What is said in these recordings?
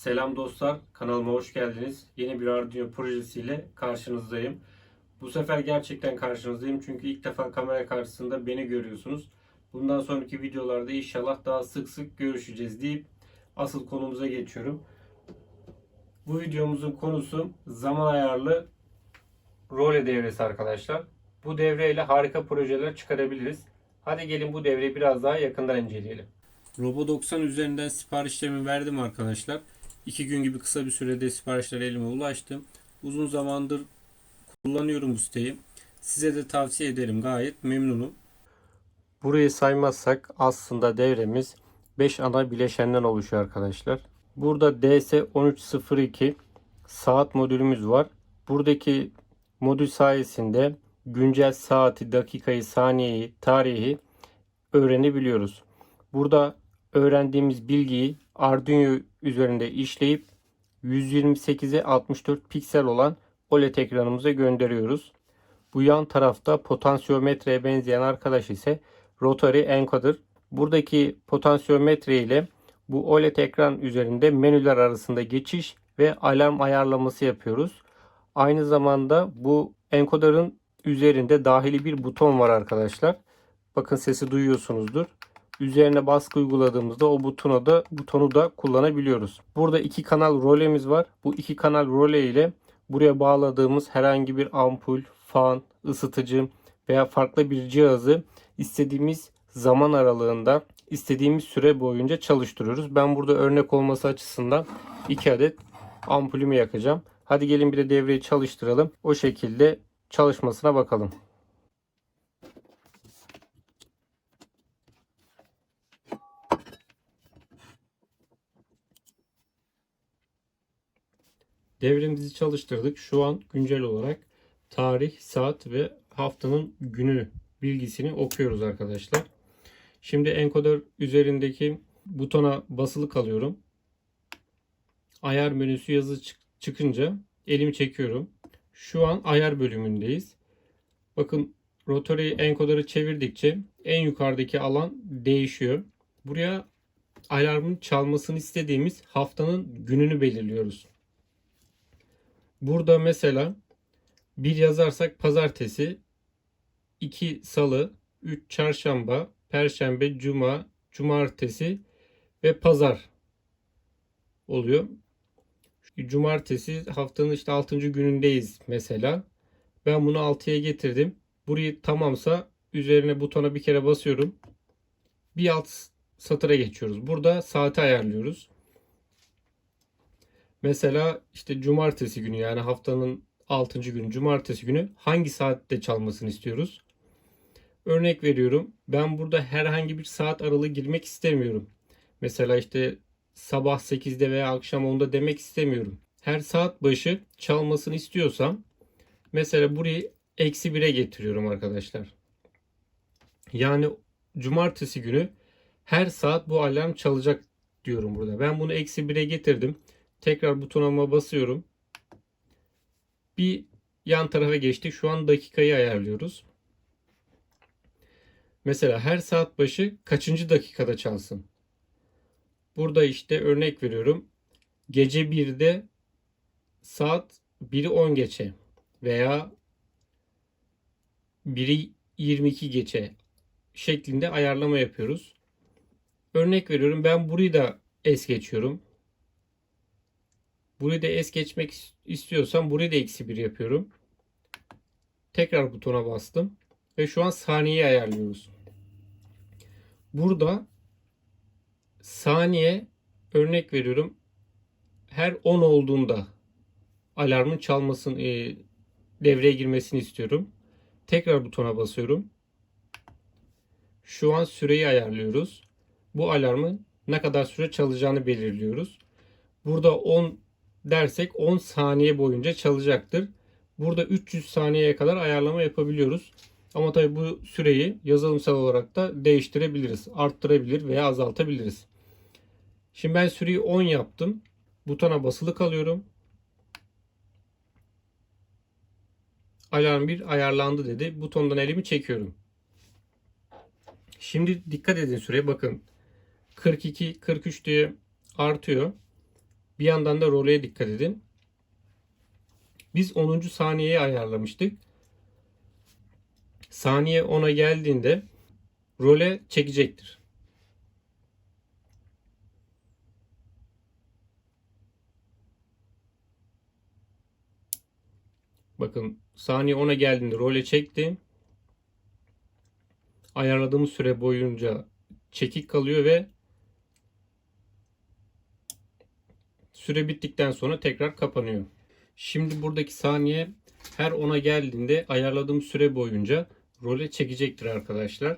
Selam dostlar, kanalıma hoş geldiniz. Yeni bir Arduino projesiyle karşınızdayım. Bu sefer gerçekten karşınızdayım çünkü ilk defa kamera karşısında beni görüyorsunuz. Bundan sonraki videolarda inşallah daha sık sık görüşeceğiz deyip asıl konumuza geçiyorum. Bu videomuzun konusu zaman ayarlı role devresi arkadaşlar. Bu devreyle harika projeler çıkarabiliriz. Hadi gelin bu devreyi biraz daha yakından inceleyelim. Robo 90 üzerinden siparişlerimi verdim arkadaşlar. 2 gün gibi kısa bir sürede siparişler elime ulaştı. Uzun zamandır kullanıyorum bu siteyi. Size de tavsiye ederim. Gayet memnunum. Burayı saymazsak aslında devremiz 5 ana bileşenden oluşuyor arkadaşlar. Burada DS1302 saat modülümüz var. Buradaki modül sayesinde güncel saati, dakikayı, saniyeyi, tarihi öğrenebiliyoruz. Burada öğrendiğimiz bilgiyi Arduino üzerinde işleyip 128'e 64 piksel olan OLED ekranımıza gönderiyoruz. Bu yan tarafta potansiyometreye benzeyen arkadaş ise rotary encoder. Buradaki potansiyometre ile bu OLED ekran üzerinde menüler arasında geçiş ve alarm ayarlaması yapıyoruz. Aynı zamanda bu encoder'ın üzerinde dahili bir buton var arkadaşlar. Bakın sesi duyuyorsunuzdur. Üzerine baskı uyguladığımızda o butonu da butonu da kullanabiliyoruz. Burada iki kanal rolemiz var. Bu iki kanal role ile buraya bağladığımız herhangi bir ampul, fan, ısıtıcı veya farklı bir cihazı istediğimiz zaman aralığında istediğimiz süre boyunca çalıştırıyoruz. Ben burada örnek olması açısından 2 adet ampulümü yakacağım. Hadi gelin bir de devreyi çalıştıralım. O şekilde çalışmasına bakalım. Devremizi çalıştırdık. Şu an güncel olarak tarih, saat ve haftanın günü bilgisini okuyoruz arkadaşlar. Şimdi encoder üzerindeki butona basılı kalıyorum. Ayar menüsü yazı çık- çıkınca elimi çekiyorum. Şu an ayar bölümündeyiz. Bakın rotary encoder'ı çevirdikçe en yukarıdaki alan değişiyor. Buraya alarmın çalmasını istediğimiz haftanın gününü belirliyoruz. Burada mesela bir yazarsak pazartesi, 2 salı, 3 çarşamba, perşembe, cuma, cumartesi ve pazar oluyor. Cumartesi haftanın işte 6. günündeyiz mesela. Ben bunu 6'ya getirdim. Burayı tamamsa üzerine butona bir kere basıyorum. Bir alt satıra geçiyoruz. Burada saati ayarlıyoruz. Mesela işte cumartesi günü yani haftanın 6. günü cumartesi günü hangi saatte çalmasını istiyoruz? Örnek veriyorum. Ben burada herhangi bir saat aralığı girmek istemiyorum. Mesela işte sabah 8'de veya akşam 10'da demek istemiyorum. Her saat başı çalmasını istiyorsam mesela burayı eksi 1'e getiriyorum arkadaşlar. Yani cumartesi günü her saat bu alarm çalacak diyorum burada. Ben bunu eksi 1'e getirdim. Tekrar butonuma basıyorum. Bir yan tarafa geçtik. Şu an dakikayı ayarlıyoruz. Mesela her saat başı kaçıncı dakikada çalsın? Burada işte örnek veriyorum. Gece 1'de saat 1'i 10 geçe veya 1'i 22 geçe şeklinde ayarlama yapıyoruz. Örnek veriyorum ben burayı da es geçiyorum. Burayı da es geçmek istiyorsam burayı da eksi 1 yapıyorum. Tekrar butona bastım. Ve şu an saniyeyi ayarlıyoruz. Burada saniye örnek veriyorum. Her 10 olduğunda alarmın çalmasını e, devreye girmesini istiyorum. Tekrar butona basıyorum. Şu an süreyi ayarlıyoruz. Bu alarmın ne kadar süre çalacağını belirliyoruz. Burada 10 dersek 10 saniye boyunca çalacaktır. Burada 300 saniyeye kadar ayarlama yapabiliyoruz. Ama tabi bu süreyi yazılımsal olarak da değiştirebiliriz. Arttırabilir veya azaltabiliriz. Şimdi ben süreyi 10 yaptım. Butona basılı kalıyorum. Alarm 1 ayarlandı dedi. Butondan elimi çekiyorum. Şimdi dikkat edin süreye bakın. 42, 43 diye artıyor. Bir yandan da roleye dikkat edin. Biz 10. saniyeye ayarlamıştık. Saniye 10'a geldiğinde role çekecektir. Bakın saniye 10'a geldiğinde role çekti. Ayarladığımız süre boyunca çekik kalıyor ve süre bittikten sonra tekrar kapanıyor. Şimdi buradaki saniye her 10'a geldiğinde ayarladığım süre boyunca role çekecektir arkadaşlar.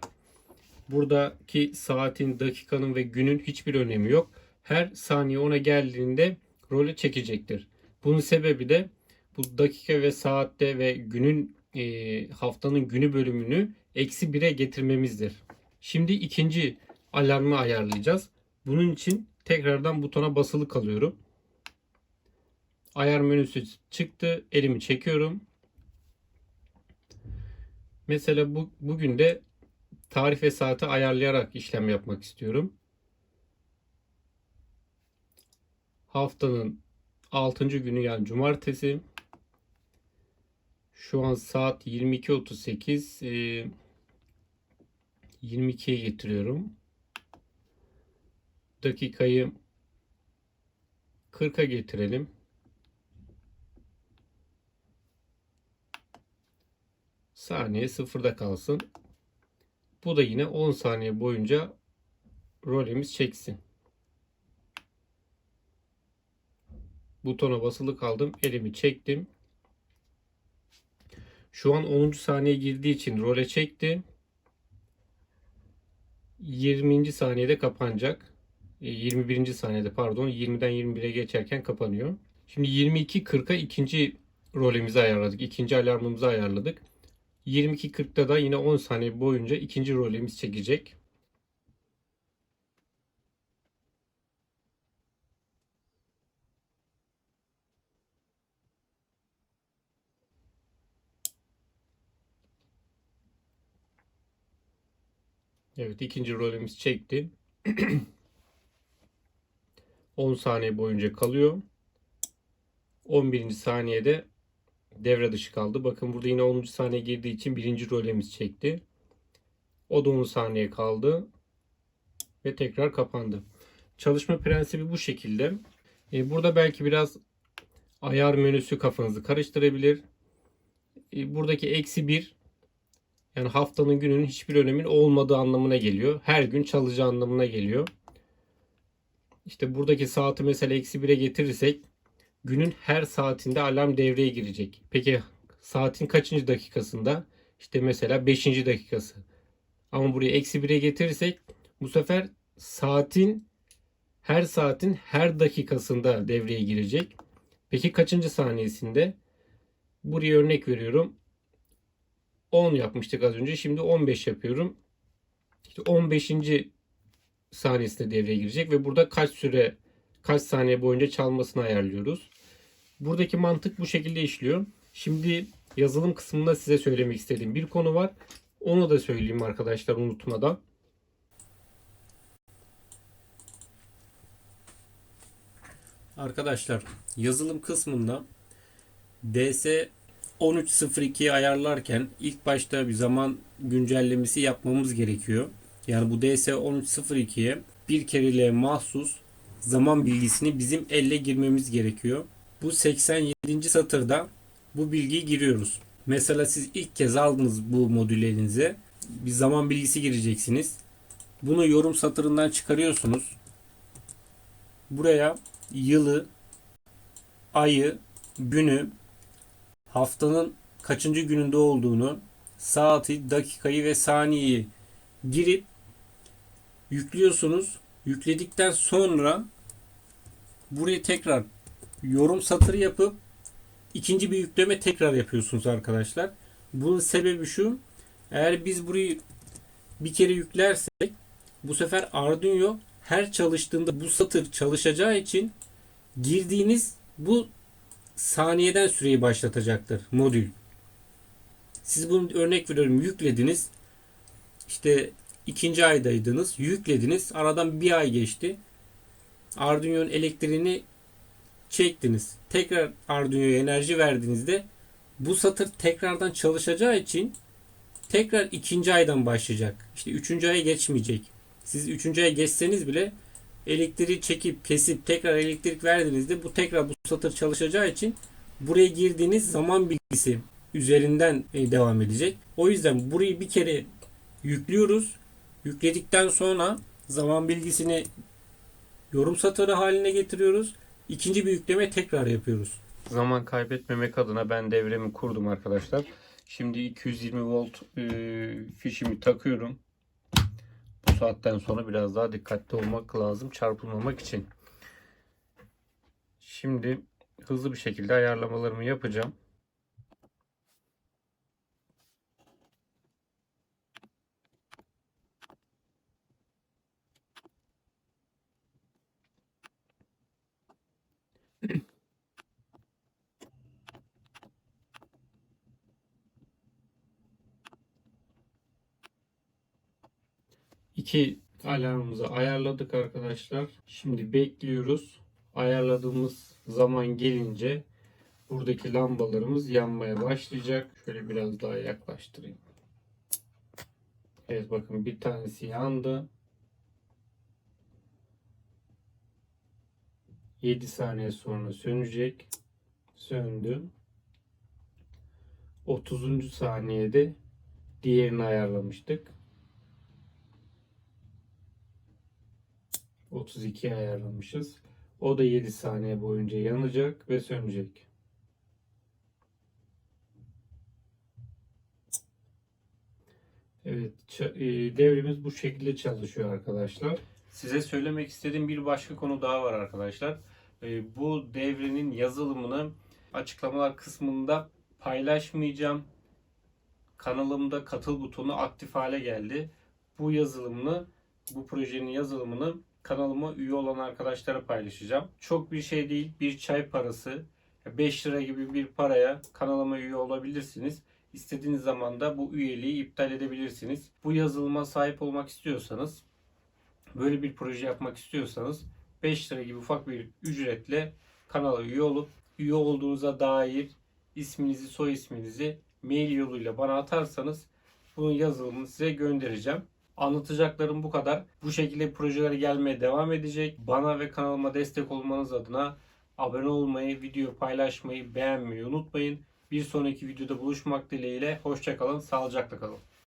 Buradaki saatin, dakikanın ve günün hiçbir önemi yok. Her saniye 10'a geldiğinde role çekecektir. Bunun sebebi de bu dakika ve saatte ve günün e, haftanın günü bölümünü eksi 1'e getirmemizdir. Şimdi ikinci alarmı ayarlayacağız. Bunun için tekrardan butona basılı kalıyorum. Ayar menüsü çıktı. Elimi çekiyorum. Mesela bu, bugün de tarih ve saati ayarlayarak işlem yapmak istiyorum. Haftanın 6. günü yani cumartesi. Şu an saat 22.38. Ee, 22'ye getiriyorum. Dakikayı 40'a getirelim. Saniye sıfırda kalsın. Bu da yine 10 saniye boyunca rolemiz çeksin. Butona basılı kaldım. Elimi çektim. Şu an 10. saniye girdiği için role çekti. 20. saniyede kapanacak. 21. E, saniyede pardon 20'den 21'e geçerken kapanıyor. Şimdi 22.40'a ikinci rolemizi ayarladık. İkinci alarmımızı ayarladık. 22.40'da da yine 10 saniye boyunca ikinci rolemiz çekecek. Evet ikinci rolümüz çekti. 10 saniye boyunca kalıyor. 11. saniyede devre dışı kaldı. Bakın burada yine 10. saniye girdiği için birinci rolemiz çekti. O da 10 saniye kaldı. Ve tekrar kapandı. Çalışma prensibi bu şekilde. E, burada belki biraz ayar menüsü kafanızı karıştırabilir. E, buradaki eksi 1 yani haftanın gününün hiçbir önemin olmadığı anlamına geliyor. Her gün çalışacağı anlamına geliyor. İşte buradaki saati mesela eksi 1'e getirirsek günün her saatinde alarm devreye girecek. Peki saatin kaçıncı dakikasında? İşte mesela 5. dakikası. Ama buraya eksi 1'e getirirsek bu sefer saatin her saatin her dakikasında devreye girecek. Peki kaçıncı saniyesinde? Buraya örnek veriyorum. 10 yapmıştık az önce. Şimdi 15 yapıyorum. İşte 15. saniyesinde devreye girecek ve burada kaç süre kaç saniye boyunca çalmasını ayarlıyoruz. Buradaki mantık bu şekilde işliyor. Şimdi yazılım kısmında size söylemek istediğim bir konu var. Onu da söyleyeyim arkadaşlar unutmadan. Arkadaşlar yazılım kısmında DS 13.02'yi ayarlarken ilk başta bir zaman güncellemesi yapmamız gerekiyor. Yani bu DS 13.02'ye bir kereliğe mahsus zaman bilgisini bizim elle girmemiz gerekiyor. Bu 87. satırda bu bilgiyi giriyoruz. Mesela siz ilk kez aldınız bu modülü elinize. Bir zaman bilgisi gireceksiniz. Bunu yorum satırından çıkarıyorsunuz. Buraya yılı, ayı, günü, haftanın kaçıncı gününde olduğunu, saati, dakikayı ve saniyeyi girip yüklüyorsunuz. Yükledikten sonra buraya tekrar yorum satırı yapıp ikinci bir yükleme tekrar yapıyorsunuz arkadaşlar. Bunun sebebi şu. Eğer biz burayı bir kere yüklersek bu sefer Arduino her çalıştığında bu satır çalışacağı için girdiğiniz bu saniyeden süreyi başlatacaktır modül. Siz bunu örnek veriyorum yüklediniz. İşte ikinci aydaydınız. Yüklediniz. Aradan bir ay geçti. Arduino'nun elektriğini çektiniz. Tekrar Arduino'ya enerji verdiğinizde bu satır tekrardan çalışacağı için tekrar ikinci aydan başlayacak. İşte üçüncü aya geçmeyecek. Siz üçüncü aya geçseniz bile elektriği çekip kesip tekrar elektrik verdiğinizde bu tekrar bu satır çalışacağı için buraya girdiğiniz zaman bilgisi üzerinden e, devam edecek. O yüzden burayı bir kere yüklüyoruz. Yükledikten sonra zaman bilgisini yorum satırı haline getiriyoruz. İkinci bir yükleme tekrar yapıyoruz. Zaman kaybetmemek adına ben devremi kurdum arkadaşlar. Şimdi 220 volt e, fişimi takıyorum. Bu saatten sonra biraz daha dikkatli olmak lazım çarpılmamak için. Şimdi hızlı bir şekilde ayarlamalarımı yapacağım. İki alarmımızı ayarladık arkadaşlar. Şimdi bekliyoruz. Ayarladığımız zaman gelince buradaki lambalarımız yanmaya başlayacak. Şöyle biraz daha yaklaştırayım. Evet bakın bir tanesi yandı. 7 saniye sonra sönecek. Söndü. 30. saniyede diğerini ayarlamıştık. 32 ayarlamışız. O da 7 saniye boyunca yanacak ve sönecek. Evet, e, devrimiz bu şekilde çalışıyor arkadaşlar. Size söylemek istediğim bir başka konu daha var arkadaşlar. E, Bu devrenin yazılımını açıklamalar kısmında paylaşmayacağım. Kanalımda katıl butonu aktif hale geldi. Bu yazılımını, bu projenin yazılımını kanalıma üye olan arkadaşlara paylaşacağım. Çok bir şey değil, bir çay parası. 5 lira gibi bir paraya kanalıma üye olabilirsiniz. İstediğiniz zaman da bu üyeliği iptal edebilirsiniz. Bu yazılıma sahip olmak istiyorsanız, böyle bir proje yapmak istiyorsanız 5 lira gibi ufak bir ücretle kanala üye olup üye olduğunuza dair isminizi, soy isminizi mail yoluyla bana atarsanız bunun yazılımını size göndereceğim. Anlatacaklarım bu kadar. Bu şekilde projeler gelmeye devam edecek. Bana ve kanalıma destek olmanız adına abone olmayı, video paylaşmayı, beğenmeyi unutmayın. Bir sonraki videoda buluşmak dileğiyle. Hoşçakalın, sağlıcakla kalın.